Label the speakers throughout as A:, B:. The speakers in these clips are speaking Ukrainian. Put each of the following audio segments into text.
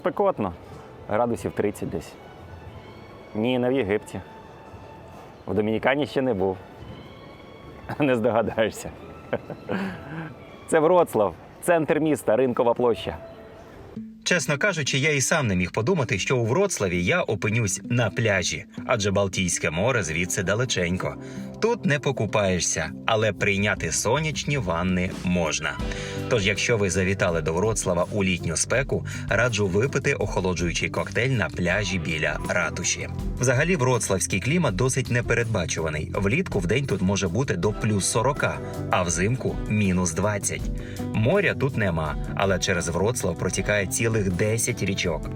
A: Спекотно. Градусів 30 десь. Ні, не в Єгипті. В Домінікані ще не був. Не здогадаєшся. Це Вроцлав, центр міста, ринкова площа.
B: Чесно кажучи, я і сам не міг подумати, що у Вроцлаві я опинюсь на пляжі, адже Балтійське море звідси далеченько. Тут не покупаєшся, але прийняти сонячні ванни можна. Тож, якщо ви завітали до Вроцлава у літню спеку, раджу випити охолоджуючий коктейль на пляжі біля ратуші. Взагалі, вроцлавський клімат досить непередбачуваний. Влітку в день тут може бути до плюс 40, а взимку мінус 20. Моря тут нема, але через Вроцлав протікає цілих 10 річок.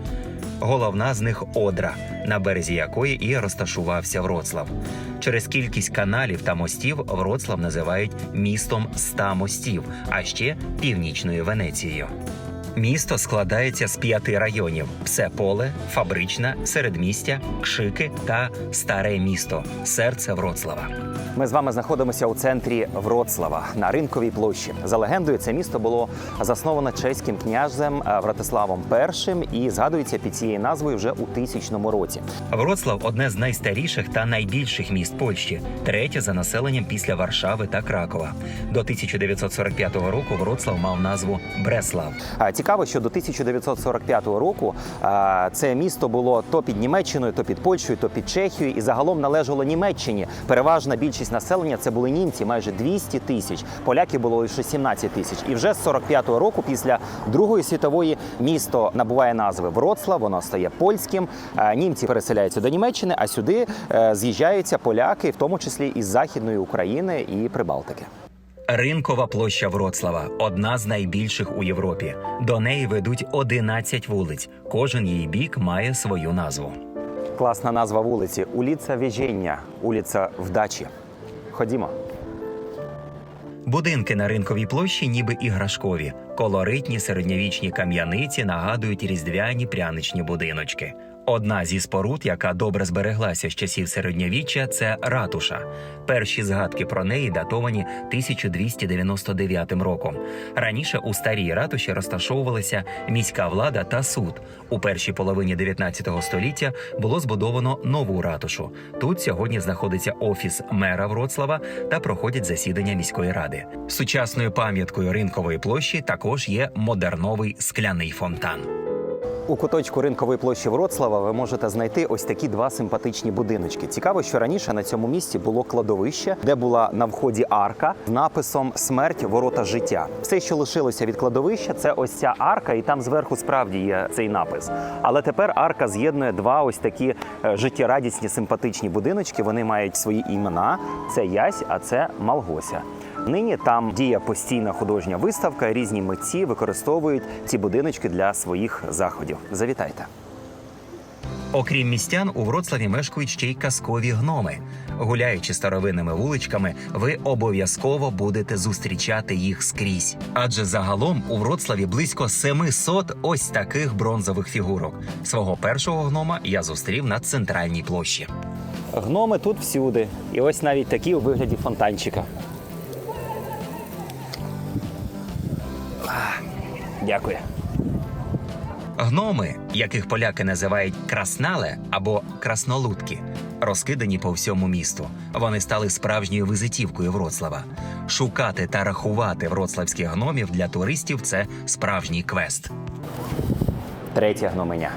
B: Головна з них Одра, на березі якої і розташувався Вроцлав. Через кількість каналів та мостів Вроцлав називають містом ста мостів, а ще північною Венецією. Місто складається з п'яти районів: Псеполе, Фабрична, Середмістя, Кшики та Старе місто, серце Вроцлава.
A: Ми з вами знаходимося у центрі Вроцлава на ринковій площі. За легендою, це місто було засноване чеським княжем е, Вратиславом І і згадується під цією назвою вже у тисячному році.
B: Вроцлав одне з найстаріших та найбільших міст Польщі, третє за населенням після Варшави та Кракова. До 1945 року Вроцлав мав назву Бреслав.
A: Цікаво, що до 1945 року це місто було то під Німеччиною, то під Польщею, то під Чехією, і загалом належало Німеччині. Переважна більшість населення це були німці, майже 200 тисяч. Поляків було лише 17 тисяч. І вже з 45-го року, після Другої світової, місто набуває назви Вроцлав, воно стає польським. Німці переселяються до Німеччини, а сюди е, з'їжджаються поляки, в тому числі із Західної України і Прибалтики.
B: Ринкова площа Вроцлава одна з найбільших у Європі. До неї ведуть 11 вулиць. Кожен її бік має свою назву.
A: Класна назва вулиці Уліця Віження, улиця Вдачі. Ходімо.
B: Будинки на ринковій площі ніби іграшкові. Колоритні середньовічні кам'яниці нагадують різдвяні пряничні будиночки. Одна зі споруд, яка добре збереглася з часів середньовіччя, це ратуша. Перші згадки про неї датовані 1299 роком. Раніше у старій ратуші розташовувалися міська влада та суд. У першій половині 19 століття було збудовано нову ратушу. Тут сьогодні знаходиться офіс мера Вроцлава та проходять засідання міської ради. Сучасною пам'яткою ринкової площі також є модерновий скляний фонтан.
A: У куточку ринкової площі Вроцлава ви можете знайти ось такі два симпатичні будиночки. Цікаво, що раніше на цьому місці було кладовище, де була на вході арка з написом Смерть ворота життя. Все, що лишилося від кладовища, це ось ця арка, і там зверху справді є цей напис. Але тепер арка з'єднує два ось такі е, життєрадісні симпатичні будиночки. Вони мають свої імена. Це Ясь, а це Малгося. Нині там діє постійна художня виставка. Різні митці використовують ці будиночки для своїх заходів. Завітайте.
B: Окрім містян, у Вроцлаві мешкають ще й казкові гноми. Гуляючи старовинними вуличками, ви обов'язково будете зустрічати їх скрізь. Адже загалом у Вроцлаві близько 700 ось таких бронзових фігурок. Свого першого гнома я зустрів на центральній площі.
A: Гноми тут всюди. І ось навіть такі у вигляді фонтанчика. Дякую.
B: Гноми, яких поляки називають краснале або краснолудки, розкидані по всьому місту. Вони стали справжньою визитівкою Вроцлава. Шукати та рахувати вроцлавських гномів для туристів це справжній квест.
A: Третя гноменя.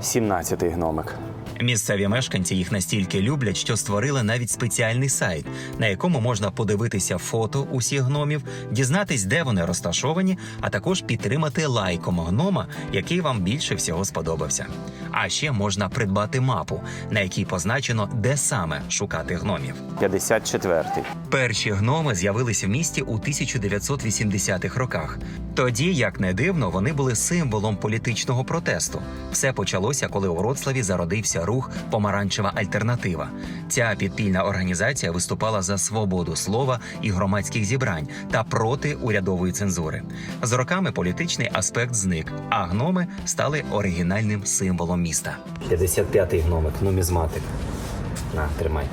A: Сімнадцятий гномик.
B: Місцеві мешканці їх настільки люблять, що створили навіть спеціальний сайт, на якому можна подивитися фото усіх гномів, дізнатись, де вони розташовані, а також підтримати лайком гнома, який вам більше всього сподобався. А ще можна придбати мапу, на якій позначено, де саме шукати гномів.
A: 54-й.
B: Перші гноми з'явились в місті у 1980-х роках. Тоді, як не дивно, вони були символом політичного протесту. Все почалося, коли у Вроцлаві зародився рух Помаранчева альтернатива. Ця підпільна організація виступала за свободу слова і громадських зібрань та проти урядової цензури. З роками політичний аспект зник, а гноми стали оригінальним символом міста.
A: 55-й гномик, нумізматик. На, тримай.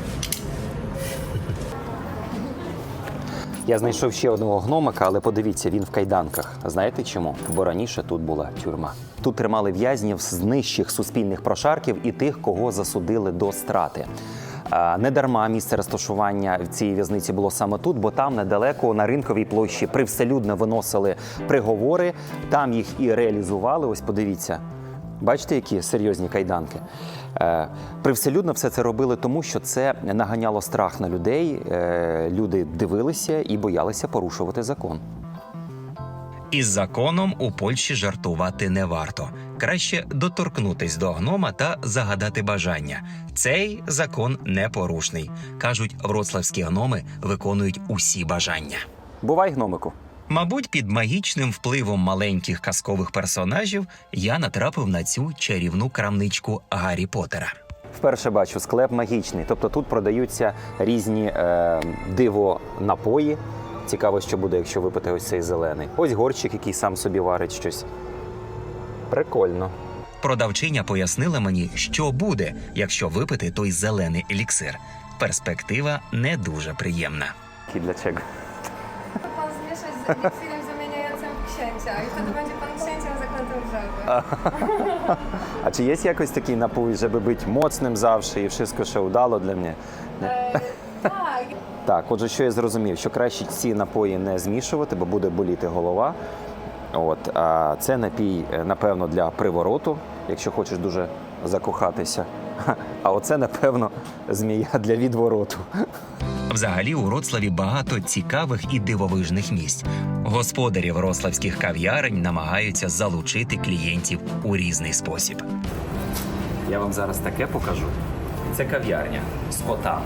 A: Я знайшов ще одного гномика, але подивіться, він в кайданках. Знаєте чому? Бо раніше тут була тюрма. Тут тримали в'язнів з нижчих суспільних прошарків і тих, кого засудили до страти. А, Не дарма місце розташування цієї в'язниці було саме тут, бо там недалеко на ринковій площі привселюдно виносили приговори, там їх і реалізували. Ось подивіться. Бачите, які серйозні кайданки? Е, Привселюдно все це робили тому, що це наганяло страх на людей. Е, Люди дивилися і боялися порушувати закон.
B: Із законом у Польщі жартувати не варто. Краще доторкнутись до гнома та загадати бажання. Цей закон непорушний. кажуть, вроцлавські гноми виконують усі бажання.
A: Бувай, гномику.
B: Мабуть, під магічним впливом маленьких казкових персонажів я натрапив на цю чарівну крамничку Гаррі Поттера.
A: Вперше бачу склеп магічний. Тобто тут продаються різні е, диво напої. Цікаво, що буде, якщо випити ось цей зелений. Ось горчик, який сам собі варить щось. Прикольно.
B: Продавчиня пояснила мені, що буде, якщо випити той зелений еліксир. Перспектива не дуже приємна.
A: І для чого?
C: pan zmieszać z eliksirem zamieniającym w księcia i wtedy będzie pan księciem zaklętym w żaby.
A: А чи є якось такий напій, щоб бути моцним завжди і все, що вдало для мене?
C: E,
A: Так, отже, що я зрозумів, що краще ці напої не змішувати, бо буде боліти голова. От, а це напій, е, напевно, для привороту, якщо хочеш дуже закохатися. А оце, напевно, змія для відвороту.
B: Взагалі у Вроцлаві багато цікавих і дивовижних місць. Господарі вроцлавських кав'ярень намагаються залучити клієнтів у різний спосіб.
A: Я вам зараз таке покажу. Це кав'ярня з котами.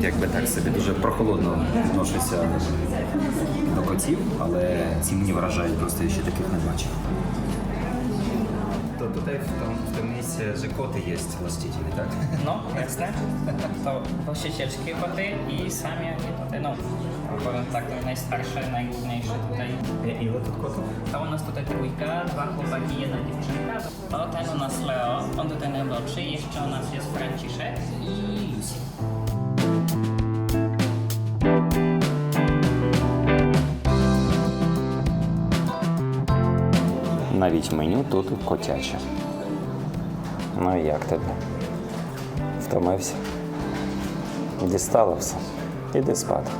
A: Якби так собі дуже прохолодно відношуся до котів, але ці мені вражають просто я ще таких не бачив. То тут в в тому місці же коти є властителі, так?
D: No, jasne. To właścicielskie koty i sami jakie tutaj, no powiem tak, najstarsze, najgłówniejsze tutaj.
A: Ile тут котів?
D: To u nas tutaj trójka, dwa chłopaki, jedna dziewczynka. To ten u nas Leo, on tutaj najmłodszy, jeszcze u nas jest Franciszek i Lucy.
A: Навіть меню тут котяче. Ну і як тобі? Втомився? Дістало все. Іди спати.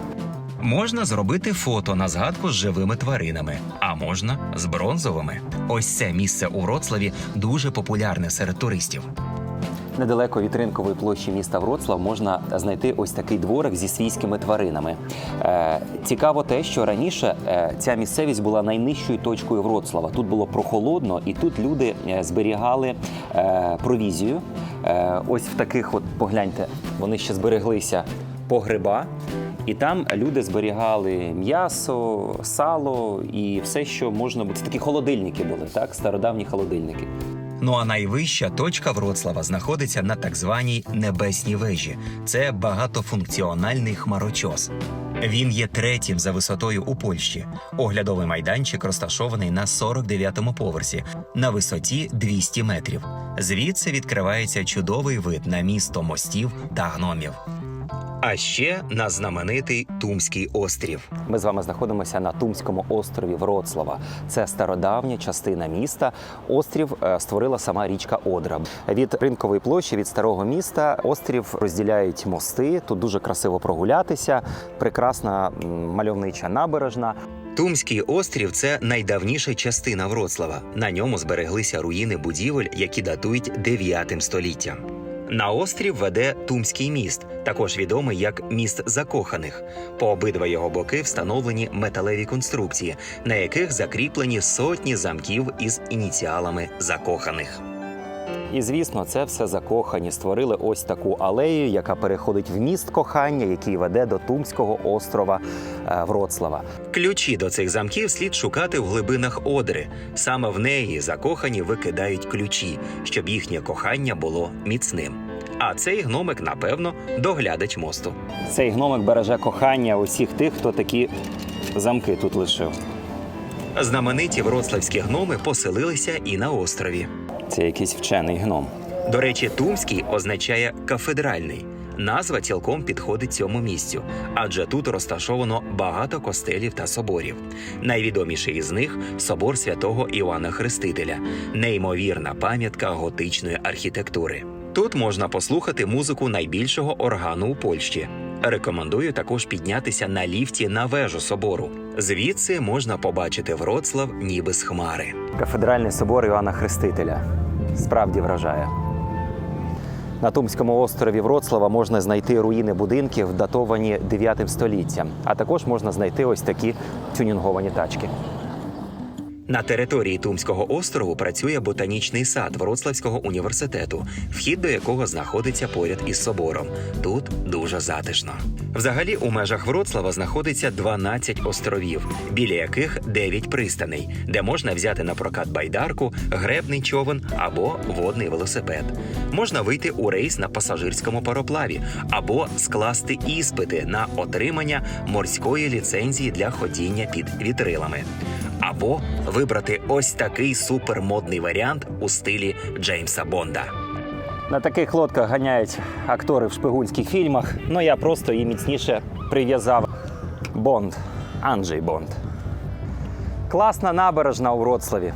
B: Можна зробити фото на згадку з живими тваринами, а можна з бронзовими. Ось це місце у Вроцлаві дуже популярне серед туристів.
A: Недалеко від ринкової площі міста Вроцлав можна знайти ось такий дворик зі свійськими тваринами. Е, цікаво те, що раніше е, ця місцевість була найнижчою точкою Вроцлава. Тут було прохолодно, і тут люди е, зберігали е, провізію. Е, ось в таких, от погляньте, вони ще збереглися погреба. І там люди зберігали м'ясо, сало і все, що можна було. Це такі холодильники були, так? Стародавні холодильники.
B: Ну а найвища точка Вроцлава знаходиться на так званій небесній вежі. Це багатофункціональний хмарочос. Він є третім за висотою у Польщі. Оглядовий майданчик розташований на 49-му поверсі на висоті 200 метрів. Звідси відкривається чудовий вид на місто мостів та гномів. А ще на знаменитий Тумський острів.
A: Ми з вами знаходимося на Тумському острові Вроцлава. Це стародавня частина міста. Острів е, створила сама річка Одра. Від ринкової площі, від старого міста, острів розділяють мости. Тут дуже красиво прогулятися. Прекрасна мальовнича набережна.
B: Тумський острів це найдавніша частина Вроцлава. На ньому збереглися руїни будівель, які датують 9 століттям. На острів веде Тумський міст, також відомий як міст закоханих. По обидва його боки встановлені металеві конструкції, на яких закріплені сотні замків із ініціалами закоханих.
A: І звісно, це все закохані. Створили ось таку алею, яка переходить в міст кохання, який веде до Тумського острова е, Вроцлава.
B: Ключі до цих замків слід шукати в глибинах Одри. Саме в неї закохані викидають ключі, щоб їхнє кохання було міцним. А цей гномик, напевно, доглядач мосту.
A: Цей гномик береже кохання усіх тих, хто такі замки тут лишив.
B: Знамениті вроцлавські гноми поселилися і на острові.
A: Це якийсь вчений гном.
B: До речі, Тумський означає кафедральний. Назва цілком підходить цьому місцю, адже тут розташовано багато костелів та соборів. Найвідоміший із них собор святого Іоанна Хрестителя, неймовірна пам'ятка готичної архітектури. Тут можна послухати музику найбільшого органу у Польщі. Рекомендую також піднятися на ліфті на вежу собору. Звідси можна побачити Вроцлав ніби з хмари.
A: Кафедральний собор Іоанна Хрестителя. Справді вражає. На Тумському острові Вроцлава можна знайти руїни будинків, датовані 9 століттям. А також можна знайти ось такі тюнінговані тачки.
B: На території Тумського острову працює ботанічний сад Вроцлавського університету, вхід до якого знаходиться поряд із собором. Тут дуже затишно. Взагалі, у межах Вроцлава знаходиться 12 островів, біля яких 9 пристаней, де можна взяти на прокат байдарку, гребний човен або водний велосипед. Можна вийти у рейс на пасажирському пароплаві або скласти іспити на отримання морської ліцензії для ходіння під вітрилами або вибрати ось такий супермодний варіант у стилі Джеймса Бонда.
A: На таких лодках ганяють актори в шпигунських фільмах. Ну я просто її міцніше прив'язав. Бонд. Анджей Бонд. Класна набережна у Вроцлаві.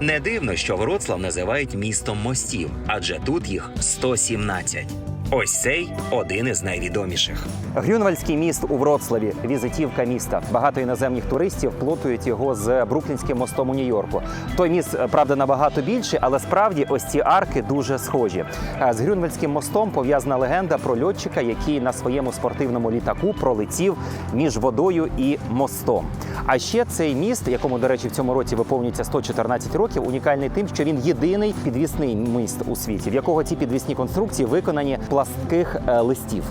B: Не дивно, що Вроцлав називають містом мостів, адже тут їх 117. Ось цей один із найвідоміших.
A: Грюнвальдський міст у Вроцлаві візитівка міста. Багато іноземних туристів плутають його з Бруклінським мостом у Нью-Йорку. Той міст, е, правда, набагато більший, але справді ось ці арки дуже схожі. Е, З Грюнвальдським мостом пов'язана легенда про льотчика, який на своєму спортивному літаку пролетів між водою і мостом. А ще цей міст, якому, до речі, в цьому році виповнюється 114 років, унікальний тим, що він єдиний підвісний міст у світі, в якого ці підвісні конструкції виконані пластких е, листів.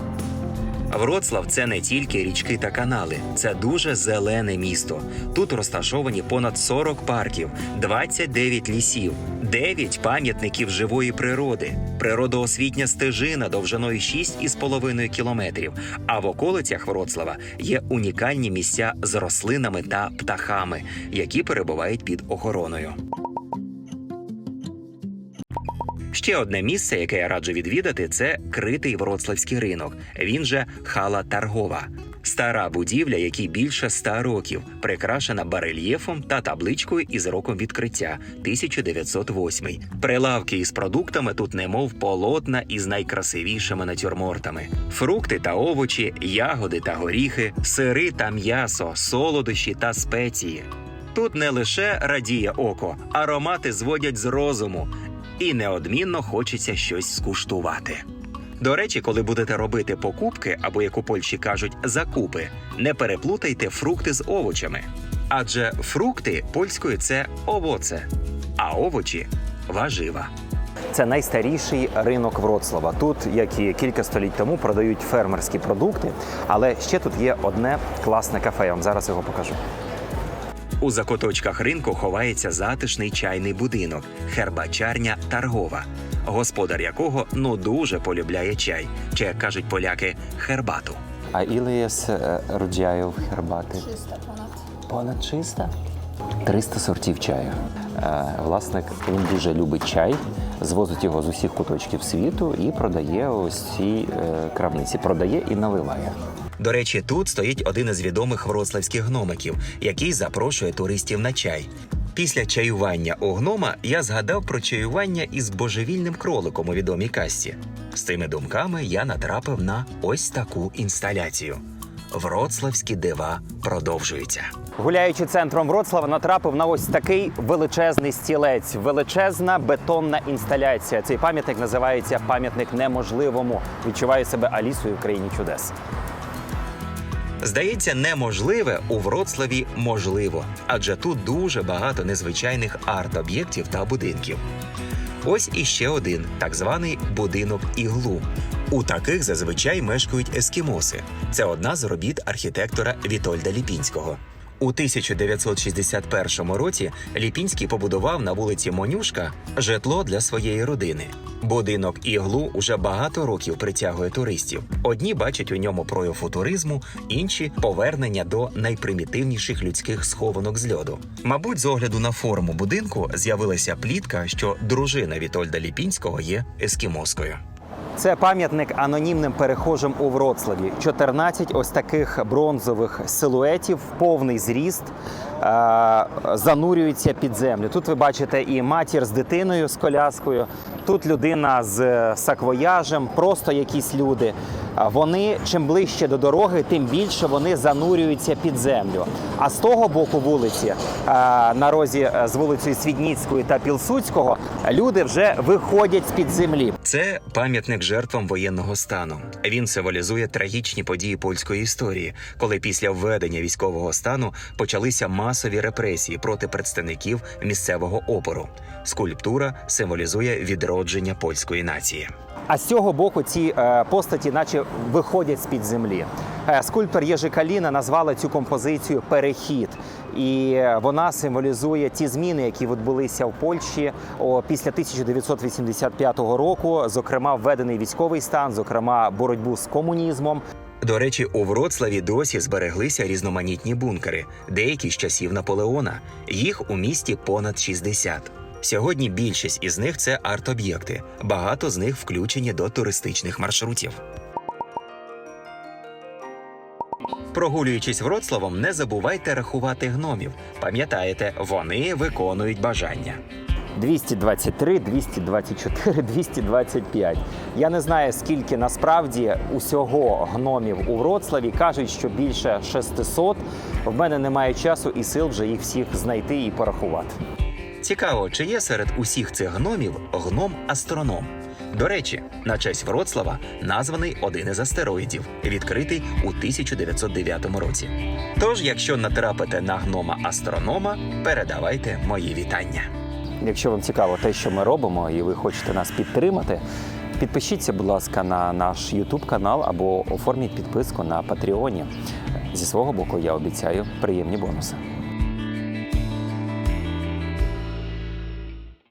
B: Вроцлав це не тільки річки та канали, це дуже зелене місто. Тут розташовані понад 40 парків, 29 лісів, 9 пам'ятників живої природи, природоосвітня стежина довжиною 6,5 кілометрів. А в околицях Вроцлава є унікальні місця з рослинами та птахами, які перебувають під охороною. Ще одне місце, яке я раджу відвідати, це критий Вроцлавський ринок. Він же хала Таргова. Стара будівля, якій більше ста років, прикрашена барельєфом та табличкою із роком відкриття 1908. Прилавки із продуктами тут немов полотна із найкрасивішими натюрмортами: фрукти та овочі, ягоди та горіхи, сири та м'ясо, солодощі та спеції. Тут не лише радіє око, аромати зводять з розуму, і неодмінно хочеться щось скуштувати. До речі, коли будете робити покупки або як у Польщі кажуть закупи, не переплутайте фрукти з овочами. Адже фрукти польською це овоце, а овочі важива.
A: Це найстаріший ринок Вроцлава. Тут, як і кілька століть тому, продають фермерські продукти. Але ще тут є одне класне кафе. Я вам зараз його покажу.
B: У закуточках ринку ховається затишний чайний будинок, хербачарня Таргова, господар якого ну дуже полюбляє чай, чи як кажуть поляки, хербату.
A: А іле є роджаїв гербати?
C: 300 ponad.
A: Понад 300? 300 сортів чаю. Е, Власник він дуже любить чай, звозить його з усіх куточків світу і продає ось ці е, крамниці. Продає і наливає.
B: До речі, тут стоїть один із відомих вроцлавських гномиків, який запрошує туристів на чай. Після чаювання у гнома я згадав про чаювання із божевільним кроликом у відомій касті. З цими думками я натрапив на ось таку інсталяцію. Вроцлавські дива продовжуються.
A: Гуляючи центром Вроцлава, натрапив на ось такий величезний стілець, величезна бетонна інсталяція. Цей пам'ятник називається пам'ятник неможливому. Відчуваю себе Алісою в країні чудес.
B: Здається, неможливе у Вроцлаві можливо, адже тут дуже багато незвичайних арт-об'єктів та будинків. Ось іще один так званий будинок іглу. У таких зазвичай мешкають ескімоси. Це одна з робіт архітектора Вітольда Ліпінського. У 1961 році Ліпінський побудував на вулиці Монюшка житло для своєї родини. Будинок іглу уже багато років притягує туристів. Одні бачать у ньому прояв футуризму, інші повернення до найпримітивніших людських схованок з льоду. Мабуть, з огляду на форму будинку з'явилася плітка, що дружина Вітольда Ліпінського є ескімоскою.
A: Це пам'ятник анонімним перехожим у Вроцлаві. 14 ось таких бронзових силуетів, повний зріст, е- занурюються під землю. Тут ви бачите і матір з дитиною з коляскою, тут людина з саквояжем, просто якісь люди. Вони чим ближче до дороги, тим більше вони занурюються під землю. А з того боку вулиці, е, на розі е, з вулицею Свідніцької та Пілсудського, люди вже виходять з під землі.
B: Це пам'ятник жертвам воєнного стану. Він символізує трагічні події польської історії, коли після введення військового стану почалися масові репресії проти представників місцевого опору. Скульптура символізує відродження польської нації.
A: А з цього боку ці е, постаті, наче виходять з під землі. Е, скульптор Єжи Каліна назвала цю композицію Перехід, і вона символізує ті зміни, які відбулися в Польщі після 1985 року. Зокрема, введений військовий стан, зокрема, боротьбу з комунізмом.
B: До речі, у Вроцлаві досі збереглися різноманітні бункери, деякі з часів Наполеона. Їх у місті понад 60. Сьогодні більшість із них це арт-об'єкти. Багато з них включені до туристичних маршрутів. Прогулюючись Вроцлавом, не забувайте рахувати гномів. Пам'ятаєте, вони виконують бажання.
A: 223, 224, 225. Я не знаю, скільки насправді усього гномів у Вроцлаві. Кажуть, що більше 600. В мене немає часу і сил вже їх всіх знайти і порахувати.
B: Цікаво, чи є серед усіх цих гномів гном-астроном? До речі, на честь Вроцлава названий один із астероїдів, відкритий у 1909 році. Тож, якщо натрапите на гнома-астронома, передавайте мої вітання.
A: Якщо вам цікаво те, що ми робимо, і ви хочете нас підтримати, підпишіться, будь ласка, на наш YouTube канал або оформіть підписку на Патреоні. Зі свого боку, я обіцяю приємні бонуси.